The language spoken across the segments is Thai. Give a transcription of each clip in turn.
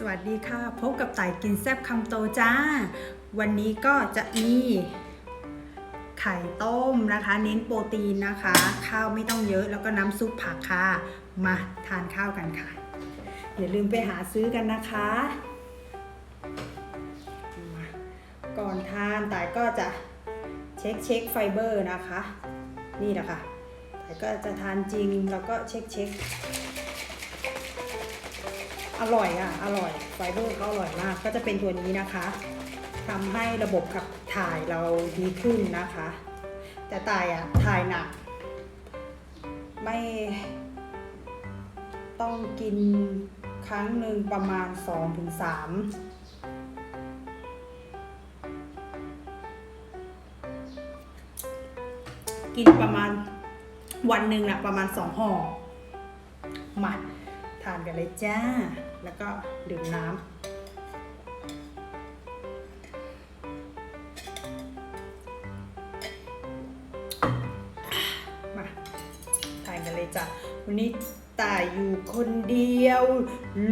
สวัสดีค่ะ พบกับต่ายกินแซบคำโตจ้า วันนี้ก็จะมีไข่ต้มนะคะ เน้นโปรตีนนะคะ ข้าวไม่ต้องเยอะแล้วก็น้ำซุปผักค่ะ มาทานข้าวกันค่ะ อย่าลืมไปหาซื้อกันนะคะ ก่อนทานต่ายก็จะเช็คเช็คไฟเบอร์นะคะ นี่แหละค่ะต่ายก็จะทานจริงแล้วก็เช็คเช็ค อร่อยอะ อร่อยไฟเบอร์ก็อร่อยมาก ก็จะเป็นตัวนี้นะคะทำให้ระบบขับถ่ายเราดีขึ้นนะคะ แต่ตายอะถ่ายหนัก ไม่ต้องกินครั้งหนึ่งประมาณ 2-3กินประมาณวันหนึ่งนะประมาณสองห่อมาทานกันเลยจ้า แล้วก็ดื่มน้ำมาทานกันเลยจ้ะวันนี้ตายอยู่คนเดียว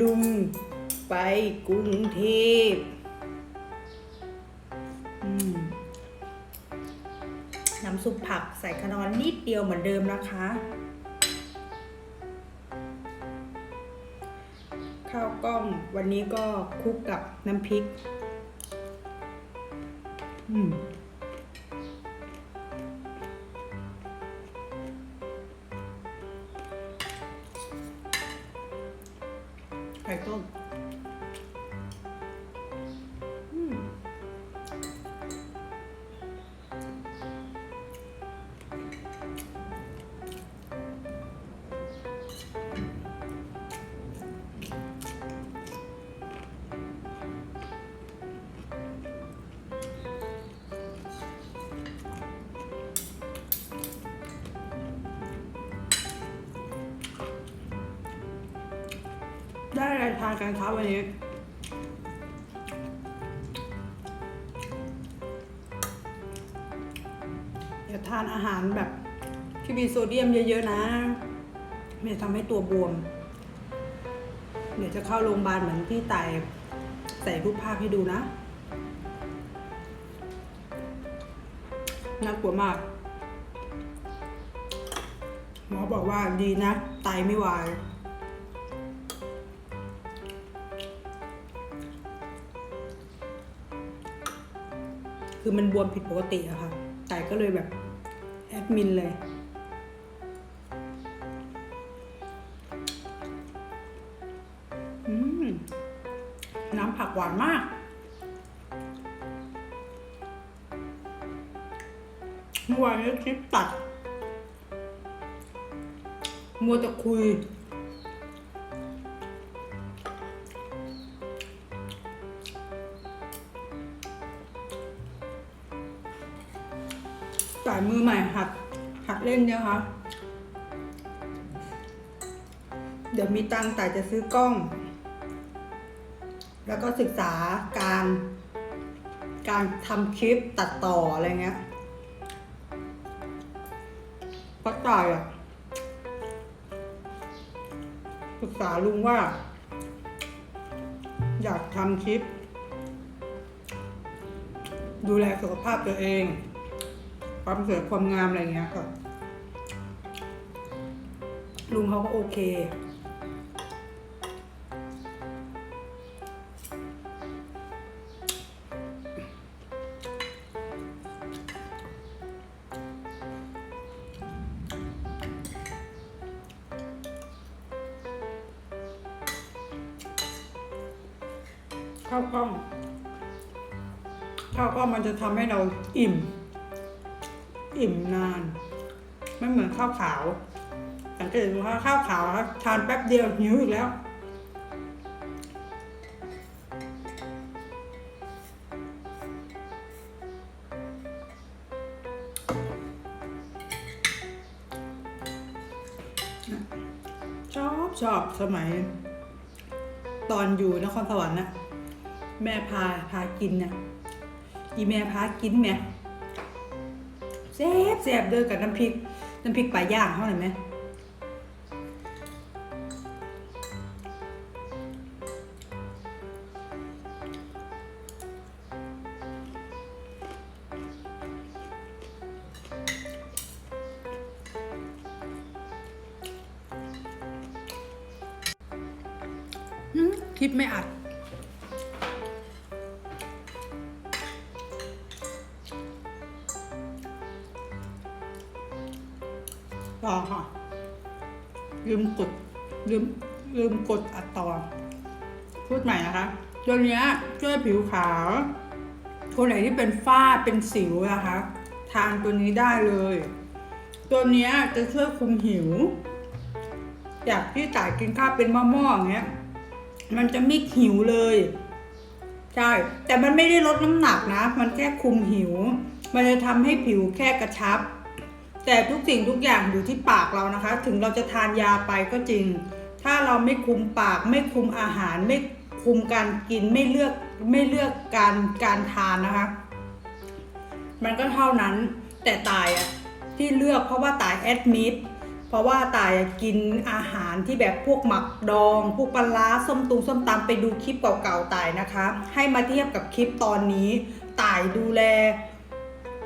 ลุงไปกรุงเทพน้ำซุปผักใส่ขนอนนิดเดียวเหมือนเดิมนะคะ วันนี้ก็คลุกกับน้ำพริก อืม ได้ทานกันครับวันนี้อย่าทานอาหารแบบที่มีโซเดียมเยอะ ๆ นะมันจะทำให้ตัวบวม เดี๋ยวจะเข้าโรงพยาบาลเหมือนที่ไตใส่รูปภาพให้ดูนะ น่ากลัวมาก หมอบอกว่าดีนะ ไตไม่วาย คือมันบวมผิดปกติอะค่ะไตก็เลยแบบแอดมินเลย น้ำผักหวานมาก เมื่อวานนี้คลิปตัด มัวแต่คุย เล่นเนี่ยคะเดี๋ยวมีตังค์แต่จะซื้อกล้อง แล้วก็ศึกษาการ การทำคลิปตัดต่ออะไรเงี้ยปักจ่ายอะศึกษาลุงว่า อยากทำคลิป ดูแลสุขภาพตัวเอง ความสวยความงามอะไรเงี้ยค่ะ ลุงเขาก็โอเค ข้าวกล้อง ข้าวกล้องมันจะทำให้เราอิ่ม อิ่มนาน ไม่เหมือนข้าวขาว สังเกตดูว่าข้าวขาวทานแป๊บเดียวหิวอีกแล้ว ชอบชอบสมัย ตอนอยู่นครสวรรค์นะแม่พาพากินนี่ยอีแม่พากินแม่แซ่บแซ่บเด้อกับน้ำพริก น้ำพริกปลาย่างเขาเห็นไหม คลิปไม่อัด ต่อค่ะ ลืมกด ลืม ลืมกดอัดต่อ พูดใหม่นะคะ ตัวนี้ช่วยผิวขาวคนไหนที่เป็นฝ้าเป็นสิวนะคะ ทานตัวนี้ได้เลย ตัวนี้จะช่วยคุมหิว อยากที่ต่ายกินข้าวเป็นหม้อๆอย่างเงี้ย มันจะไม่หิวเลย ใช่ แต่มันไม่ได้ลดน้ำหนักนะ มันแค่คุมหิว มันจะทำให้ผิวแค่กระชับ แต่ทุกสิ่งทุกอย่างอยู่ที่ปากเรานะคะ ถึงเราจะทานยาไปก็จริง ถ้าเราไม่คุมปาก ไม่คุมอาหารไม่คุมการกินไม่เลือกไม่เลือกการการทานนะคะ มันก็เท่านั้นแต่ตายอะที่เลือกเพราะว่าตายแอดมิด ราะว่าตายกินอาหารที่แบบพวกหมักดอง พวกปลาส้มตุงส้มตำไปดูคลิปเก่าๆตายนะคะ ให้มาเทียบกับคลิปตอนนี้ตายดูแล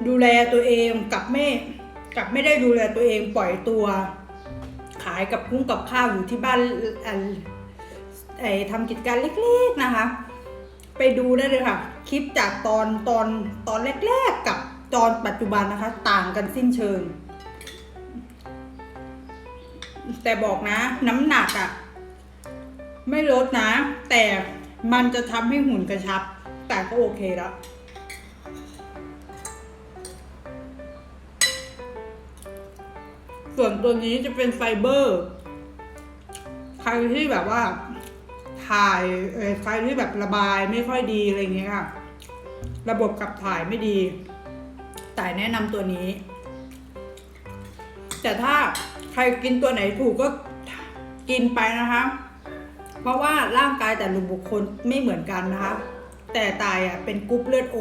ดูแลตัวเองกับไม่กับไม่ได้ดูแลตัวเองปล่อยตัว ขายกับคุ้งกับข้าวอยู่ที่บ้านไอ้ทำกิจการเล็กๆนะคะ ไปดูได้เลยค่ะ คลิปจากตอนตอนตอนแรกๆกับตอนปัจจุบันนะคะ ต่างกันสิ้นเชิง แต่บอกนะ น้ำหนักอะไม่ลดนะ แต่มันจะทำให้หุ่นกระชับ แต่ก็โอเคแล้วส่วนตัวนี้จะเป็นไฟเบอร์ ใครที่แบบว่า ถ่ายใครที่แบบระบายไม่ค่อยดีอะไรเงี้ยค่ะ ระบบขับถ่ายไม่ดี แต่แนะนำตัวนี้ แต่ถ้า ใครกินตัวไหนถูกก็กินไปนะคะ เพราะว่าร่างกายแต่ละบุคคลไม่เหมือนกันนะคะ แต่ตายอะเป็นกรุ๊ปเลือดโอ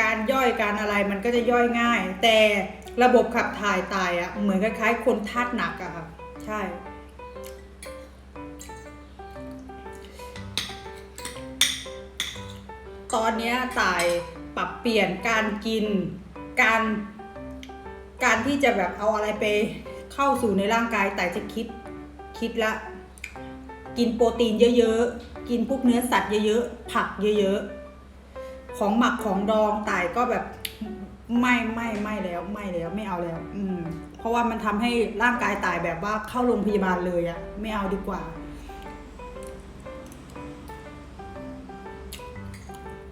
การย่อยการอะไรมันก็จะย่อยง่าย แต่ระบบขับถ่ายตายอะเหมือนคล้ายๆคนธาตุหนักอะค่ะ ใช่ตอนนี้ตายปรับเปลี่ยนการกิน การ การที่จะแบบเอาอะไรไป เข้าสู่ในร่างกายแต่จะคิดคิดละ กินโปรตีนเยอะๆ กินพวกเนื้อสัตว์เยอะๆ ผักเยอะๆ ของหมักของดองตายก็แบบไม่ไม่ไม่แล้วไม่แล้วไม่เอาแล้ว อืม เพราะว่ามันทำให้ร่างกายตายแบบว่าเข้าโรงพยาบาลเลยอะไม่เอาดีกว่า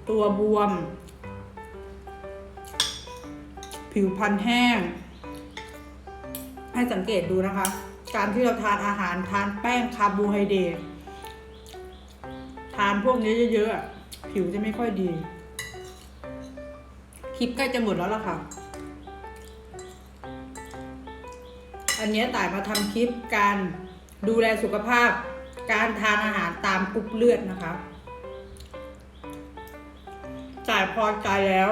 ตัวบวม ผิวพรรณแห้ง ให้สังเกตดูนะคะ การที่เราทานอาหารทานแป้งคาร์โบไฮเดรตทานพวกนี้เยอะๆผิวจะไม่ค่อยดี คลิปใกล้จะหมดแล้วล่ะค่ะ อันเนี้ยต่ายมาทำคลิปการดูแลสุขภาพ การทานอาหารตามกรุ๊ปเลือดนะคะจ่ายพอใจแล้ว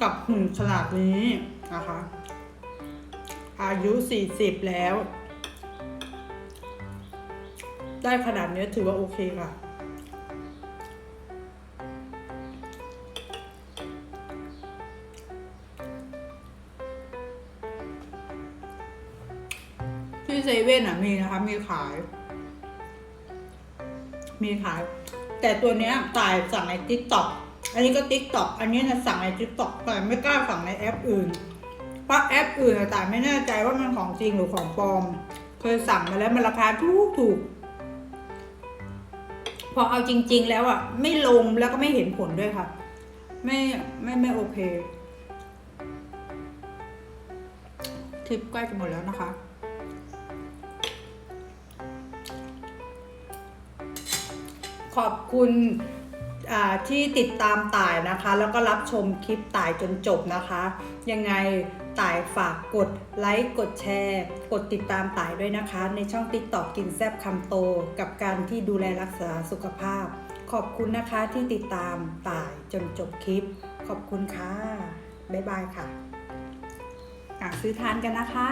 กับหุ่นขนาดนี้นะคะ อายุ 40 แล้ว ได้ขนาดนี้ถือว่าโอเคค่ะ ที่เซเว่นอะมีนะคะ มีขาย มีขาย แต่ตัวเนี้ยตายสั่งใน t ิ k t o k อันนี้ก็ t ิ k t o k อันนี้นะสั่งใน t ิ k t o k แต่ไม่กล้าสั่งในแอปอื่น เพราะแอปอื่นอะตายไม่แน่ใจว่ามันของจริงหรือของปลอม เคยสั่งมาแล้วมันราคาถูกถูก พอเอาจริง ๆ แล้วอะ ไม่ลงแล้วก็ไม่เห็นผลด้วยค่ะ ไม่ไม่ไม่โอเคคลิปใกล้จะหมดแล้วนะคะ ขอบคุณอ่าที่ติดตามต่ายนะคะ แล้วก็รับชมคลิปต่ายจนจบนะคะ ยังไง ต่ายฝากกดไลค์กดแชร์ กดติดตามต่ายด้วยนะคะ ในช่องติ๊กตอกกินแซบคำโต กับการที่ดูแลรักษาสุขภาพ ขอบคุณนะคะที่ติดตามต่ายจนจบคลิป ขอบคุณค่ะ บ๊ายบายค่ะอะซื้อทานกันนะคะ